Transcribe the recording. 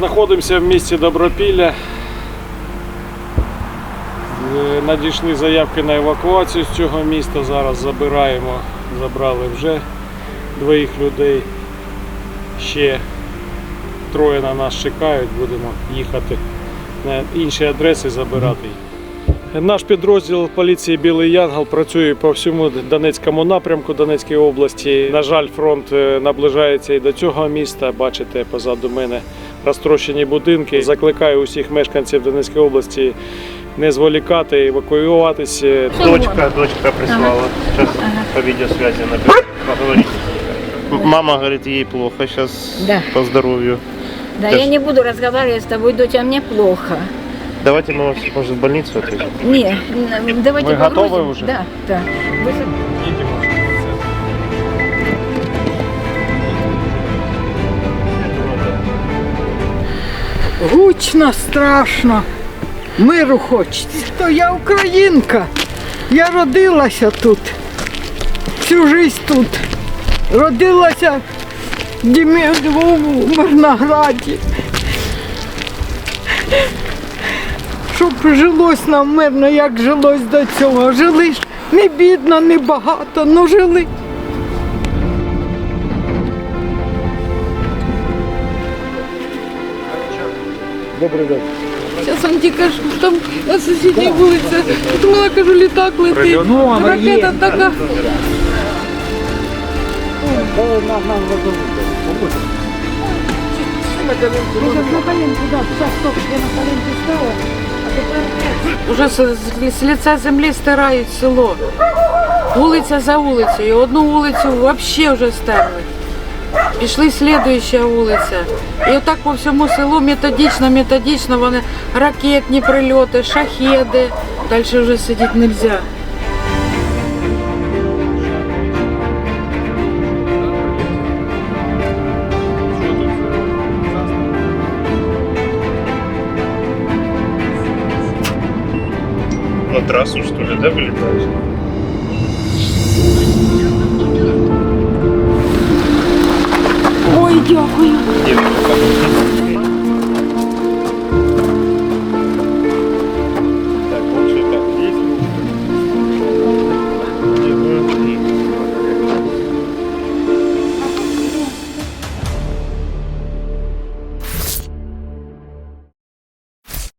Знаходимося в місті Добропілля. Е, Надійшли заявки на евакуацію з цього міста. Зараз забираємо, забрали вже двоїх людей. Ще троє на нас чекають, будемо їхати на інші адреси забирати. Наш підрозділ поліції Білий Янгол працює по всьому Донецькому напрямку Донецької області. На жаль, фронт е, наближається і до цього міста. Бачите, позаду мене розтрощені будинки. Закликаю усіх мешканців Донецької області не зволікати, евакуюватися. Дочка, дочка прислала. Сейчас по видеосвязи наберу. Поговорите. М- Мама говорит, ей плохо сейчас Да. по здоровью. Да, Да я ж- не буду разговаривать с тобой, доча, мне плохо. Давайте мы вас, может, в больницу отвезем. Не, н- давайте Вы готовы погрузим. уже? Да, да. Вы Гучно, страшно. Миру хочеться. То я українка. Я родилася тут. Всю жизнь тут. Родилася в Мирнограді. Щоб жилось нам мирно, як жилось до цього. Жили ж не бідно, не багато, ну жили. Добрий день. Сейчас он тільки ж там на сусідній вулиці. Думала, кажу, літак летить. Ракета така. Уже з, з, з лиця землі стирають село. Вулиця за вулицею. Одну вулицю взагалі вже стерли. Пішли слідуюча вулиця. І отак по всьому селу методично, методично вони ракетні прильоти, шахеди. Далі вже сидіти не можна. На трассу, что ли, да, вылетаешь?